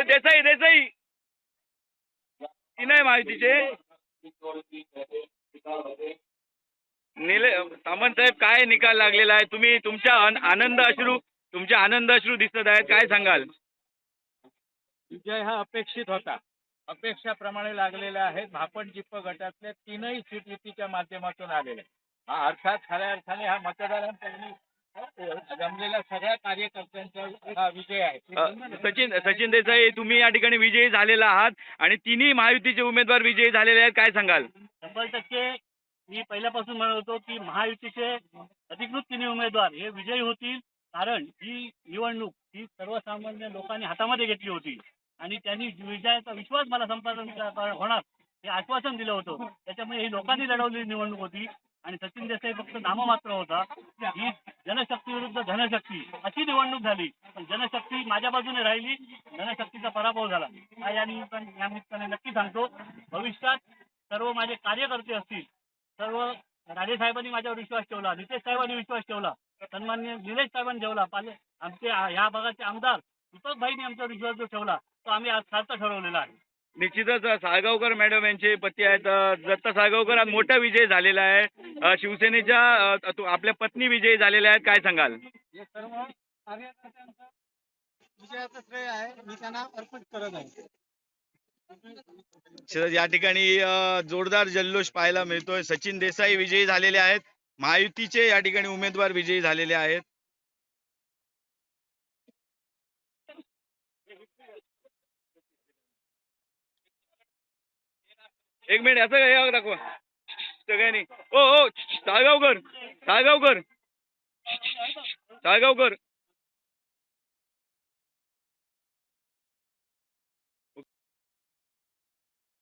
ए, देसाई देसाई. ती नाही माहितीचे. निले सामंत साहेब काय निकाल लागलेला आहे? तुम्ही तुमच्या आनंद अश्रू तुमचे आनंद अश्रू दिसत आहेत. काय सांगाल? विजय हा अपेक्षित होता. अपेक्षाप्रमाणे लागलेला आहे. भापण जिप्प गटातल्या तीनही सीट युतीच्या माध्यमातून आलेले. हा अर्थात खऱ्या अर्थाने हा मतदारांनी जमलेल्या सगळ्या कार्यकर्त्यांचा विजय आहे. सचिन सचिन देसाई तुम्ही या ठिकाणी विजयी झालेला आहात आणि तिन्ही महायुतीचे उमेदवार विजयी झालेले आहेत काय सांगाल? शंभर टक्के. मी पहिल्यापासून म्हणत होतो की महायुतीचे अधिकृत तिन्ही उमेदवार हे विजयी होतील कारण ही निवडणूक ही सर्वसामान्य लोकांनी हातामध्ये घेतली होती. आणि त्यांनी विजयाचा विश्वास मला संपादन होणार हे आश्वासन दिलं होतं. त्याच्यामुळे ही लोकांनी लढवलेली निवडणूक होती. आणि सचिन देसाई फक्त नाममात्र होता. ही जनशक्ती विरुद्ध धनशक्ती अशी निवडणूक झाली. पण जनशक्ती माझ्या बाजूने राहिली धनशक्तीचा पराभव झाला. या निमित्ताने या निमित्ताने नक्की सांगतो भविष्यात सर्व माझे कार्यकर्ते असतील सर्व राजे साहेबांनी माझ्यावर विश्वास ठेवला नितेश साहेबांनी विश्वास ठेवला सन्मान्य निलेश साहेबांनी ठेवला पाले आमचे ह्या भागाचे आमदार दीपक भाईंनी आमच्यावर विश्वास जो ठेवला तो आम्ही आज सार्थ ठरवलेला आहे. निश्चितच अ, साळगावकर मॅडम यांचे पती आहेत दत्त दत्ता साळगावकर आज मोठा विजय झालेला आहे. अ, शिवसेनेच्या अ, तु- आपल्या पत्नी विजयी झालेल्या आहेत काय सांगाल? हे सर्व कार्यकर्त्यांचं विजयाचं श्रेय आहे. मी त्यांना अर्पित करत आहे. निश्चितच या ठिकाणी अ, जोरदार जल्लोष पाहायला मिळतोय. सचिन देसाई विजयी झालेले आहेत. महायुतीचे या ठिकाणी उमेदवार विजयी झालेले आहेत. एक मिनिट असं काय दाखवा. सगळ्यांनी ओ ओ साळगावकर साळगावकर. साळगावकर.